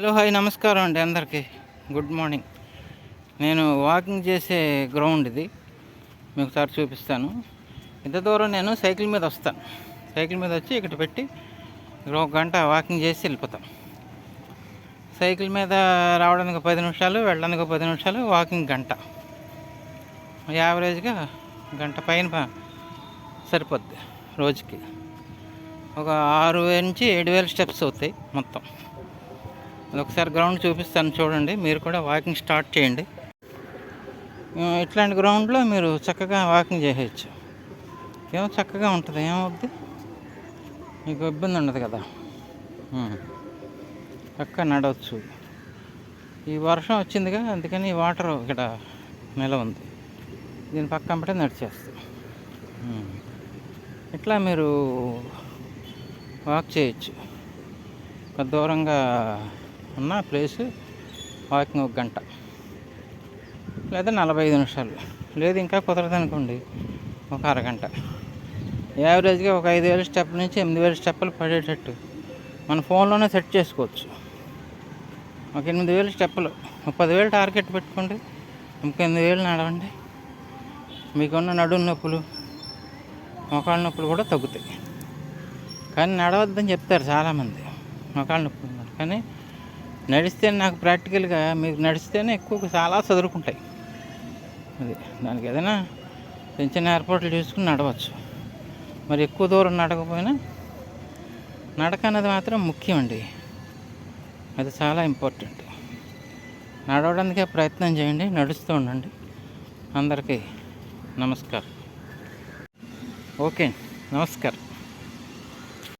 Hello hi నమస్కారం అండి అందరికీ. Good morning. నేను వాకింగ్ చేసే గ్రౌండ్ ఇది. మీకు ఒకసారి చూపిస్తాను. ఇంత దూరం నేను సైకిల్ మీద వస్తాను. సైకిల్ మీద వచ్చి ఇక్కడ పెట్టి ఇక్కడ ఒక గంట వాకింగ్ చేసి వెళ్ళిపోతాం. సైకిల్ మీద రావడానికి పది నిమిషాలు వెళ్ళడానికి ఒక పది నిమిషాలు వాకింగ్ గంట. యావరేజ్గా గంట పైన సరిపోద్ది రోజుకి. ఒక ఆరు వేల నుంచి ఏడు వేల స్టెప్స్ అవుతాయి మొత్తం. అది ఒకసారి గ్రౌండ్ చూపిస్తాను చూడండి. మీరు కూడా వాకింగ్ స్టార్ట్ చేయండి. ఇట్లాంటి గ్రౌండ్లో మీరు చక్కగా వాకింగ్ చేయవచ్చు ఏమో చక్కగా ఉంటుంది ఏమవుద్ది? మీకు ఇబ్బంది ఉండదు కదా? ఉం. చక్కగా నడవచ్చు. ఈ వర్షం వచ్చిందిగా అందుకని ఈ వాటర్ ఇక్కడ నిల ఉంది. దీని పక్కన పట్టే నడిచేస్తాం. ఇట్లా మీరు వాక్ చేయొచ్చు. దూరంగా ఉన్న ప్లేసు వాకింగ్ ఒక గంట లేదా నలభై ఐదు నిమిషాలు. లేదు ఇంకా కుదరదు అనుకోండి ఒక అరగంట. యావరేజ్గా ఒక ఐదు వేల స్టెప్ నుంచి ఎనిమిది వేల స్టెప్పులు పడేటట్టు మన ఫోన్లోనే సెట్ చేసుకోవచ్చు. ఒక ఎనిమిది వేల స్టెప్పులు ముప్పై పదివేలు టార్గెట్ పెట్టుకోండి ఇంకా ఎనిమిది వేలు నడవండి. మీకున్న నడుము నొప్పులు మోకాళ్ళ నొప్పులు కూడా తగ్గుతాయి. కానీ నడవద్దని చెప్తారు చాలామంది మోకాళ్ళ నొప్పులు కానీ నడిస్తే నాకు ప్రాక్టికల్గా మీకు నడిస్తేనే ఎక్కువ చాలా చదువుకుంటాయి అది దానికి ఏదైనా చిన్న చిన్న ఏర్పాట్లు చేసుకుని నడవచ్చు. మరి ఎక్కువ దూరం నడకపోయినా నడక అనేది మాత్రం ముఖ్యమండి. అది చాలా ఇంపార్టెంట్. నడవడానికే ప్రయత్నం చేయండి నడుస్తూ ఉండండి. అందరికీ నమస్కారం. ఓకే నమస్కారం.